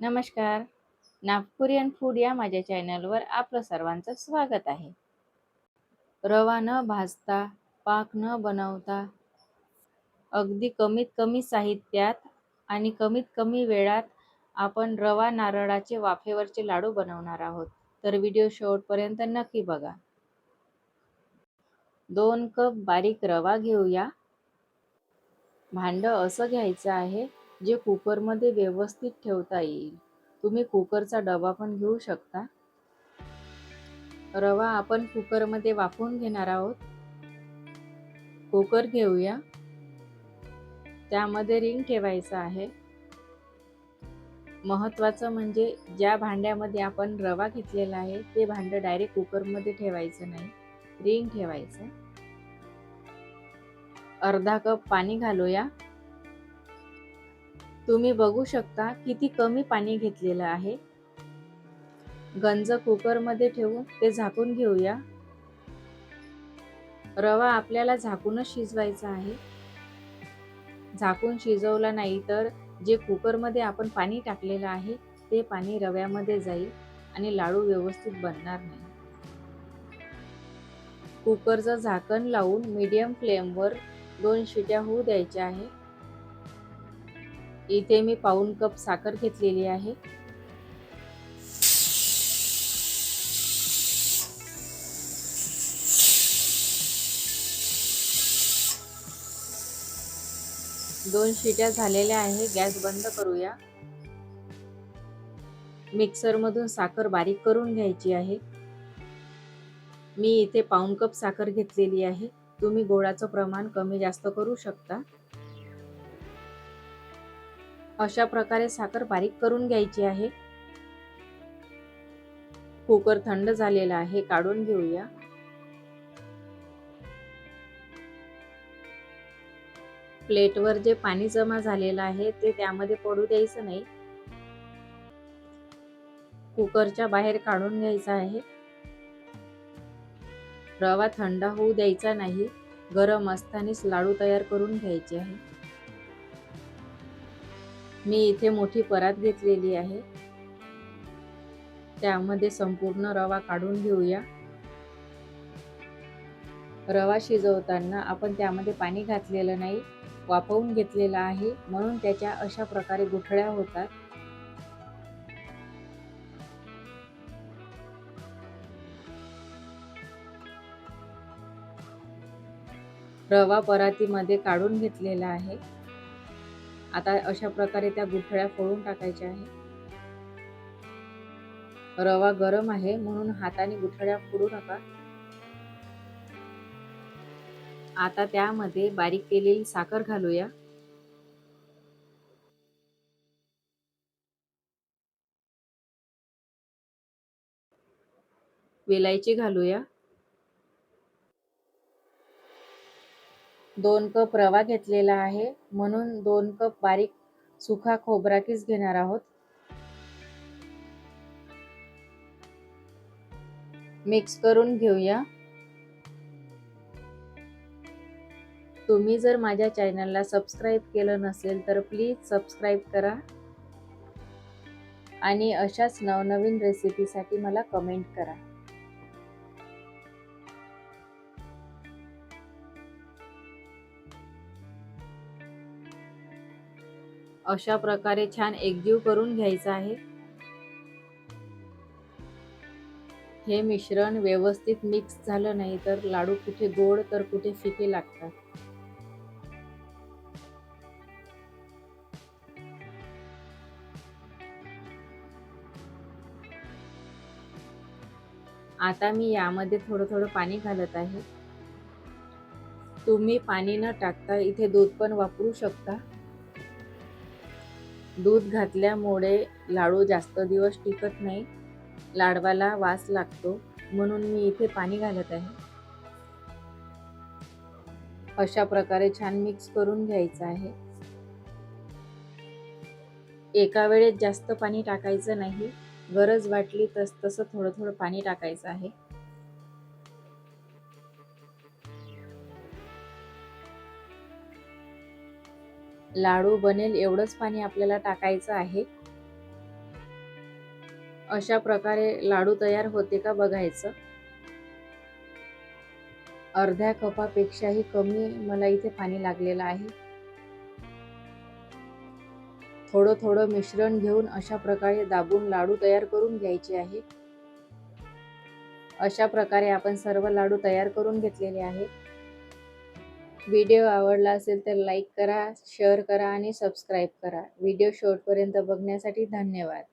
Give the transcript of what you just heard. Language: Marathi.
नमस्कार. नागपुरियन फूड या माझ्या चॅनलवर आपलं सर्वांचं स्वागत आहे. रवा न भाजता पाक न बनवता अगदी कमीत कमी साहित्यात आणि कमीत कमी वेळात आपण रवा नारळाचे वाफेवरचे लाडू बनवणार आहोत. तर व्हिडिओ शेवटपर्यंत नक्की बघा. दोन कप बारीक रवा घेऊया. भांडं असं घ्यायचं आहे. जे कुकरमध्ये व्यवस्थित ठेवता येईल तुम्ही कुकरचा डबा पण घेऊ शकता. रवा आपण कुकरमध्ये वाफवून घेणार आहोत. कुकर घेऊया. त्यामध्ये रिंग ठेवायचं आहे. महत्त्वाचं म्हणजे ज्या भांड्यामध्ये आपण रवा घेतलेला आहे ते भांडं डायरेक्ट कुकरमध्ये ठेवायचं नाही. रिंग ठेवायचं. अर्धा कप पाणी घालूया. तुम्ही बघू शकता किती कमी पाणी घेतलेलं आहे. गंज कुकरमध्ये ठेवून ते झाकून घेऊया. रवा आपल्याला झाकूनच शिजवायचा आहे. झाकून शिजवला नाही तर जे कुकरमध्ये आपण पाणी टाकलेलं आहे ते पाणी रव्यामध्ये जाईल आणि लाडू व्यवस्थित बनणार नाही. कुकरचं झाकण लावून मीडियम फ्लेमवर दोन शिट्या होऊ द्यायच्या आहे. इथे मी पाऊन कप साखर घेतलेली आहे. दोन शिट्या झालेल्या आहे गॅस बंद करूया. मिक्सरमधून साखर बारीक करून घ्यायची आहे. मी इथे पाऊन कप साखर घेतलेली आहे. तुम्ही गोळाचं प्रमाण कमी जास्त करू शकता. अशा प्रकारे साखर बारीक करून घ्यायची आहे. कुकर थंड झालेला आहे काढून घेऊया. प्लेटवर जे पाणी जमा झालेलं आहे ते त्यामध्ये पडू द्यायचं नाही. कुकरच्या बाहेर काढून घ्यायचा आहे. रवा थंड होऊ द्यायचा नाही. गरम असतानाच लाडू तयार करून घ्यायचे आहे. मी इथे मोठी परात घेतलेली आहे. त्यामध्ये संपूर्ण रवा काढून घेऊया. रवा शिजवताना आपण त्यामध्ये पाणी घातलेलं नाही वाफवून घेतलेलं आहे म्हणून त्याच्या अशा प्रकारे गुठळ्या होतात. रवा परातीमध्ये काढून घेतलेला आहे. आता अशा प्रकारे त्या गुठळ्या फोडून टाकायच्या आहे रवा गरम आहे म्हणून हाताने गुठळ्या फोडू नका. आता त्यामध्ये बारीक केलेली साखर घालूया. वेलायची घालूया. दोन कप रवा घेतलेला आहे. म्हणून दोन कप बारीक सुखा खोबरा घेणार आहोत. मिक्स करून घेऊया. तुम्ही जर माझ्या चॅनलला सबस्क्राईब केलं नसेल तर प्लीज सबस्क्राईब करा. आणि अशाच नवनवीन रेसिपीसाठी मला कमेंट करा. अशा प्रकारे छान एकजीव करून घ्यायचं आहे. हे मिश्रण व्यवस्थित मिक्स झालं नाही तर लाडू कुठे गोड तर कुठे फिके लागतात. आता मी यामध्ये थोडं थोडं पाणी घालत आहे. तुम्ही पाणी न टाकता इथे दूध पण वापरू शकता. दूध घातल्यामुळे लाडू जास्त दिवस टिकत नाही लाडवाला वास लागतो म्हणून मी इथे पाणी घालत आहे. अशा प्रकारे छान मिक्स करून घ्यायचं आहे. एका वेळेत जास्त पाणी टाकायचं नाही गरज वाटली तस तसं थोडं थोडं पाणी टाकायचं आहे. लाडू बनेल एवढंच पाणी आपल्याला टाकायचं आहे. अशा प्रकारे लाडू तयार होते का बघायचं. अर्ध्या कपापेक्षाही कमी मला इथे पाणी लागलेलं आहे. थोडं थोडं मिश्रण घेऊन अशा प्रकारे दाबून लाडू तयार करून घ्यायचे आहे. अशा प्रकारे आपण सर्व लाडू तयार करून घेतलेले आहे. व्हिडिओ आवडला असेल तर लाईक करा शेअर करा आणि सबस्क्राईब करा. व्हिडिओ शेवटपर्यंत बघण्यासाठी धन्यवाद.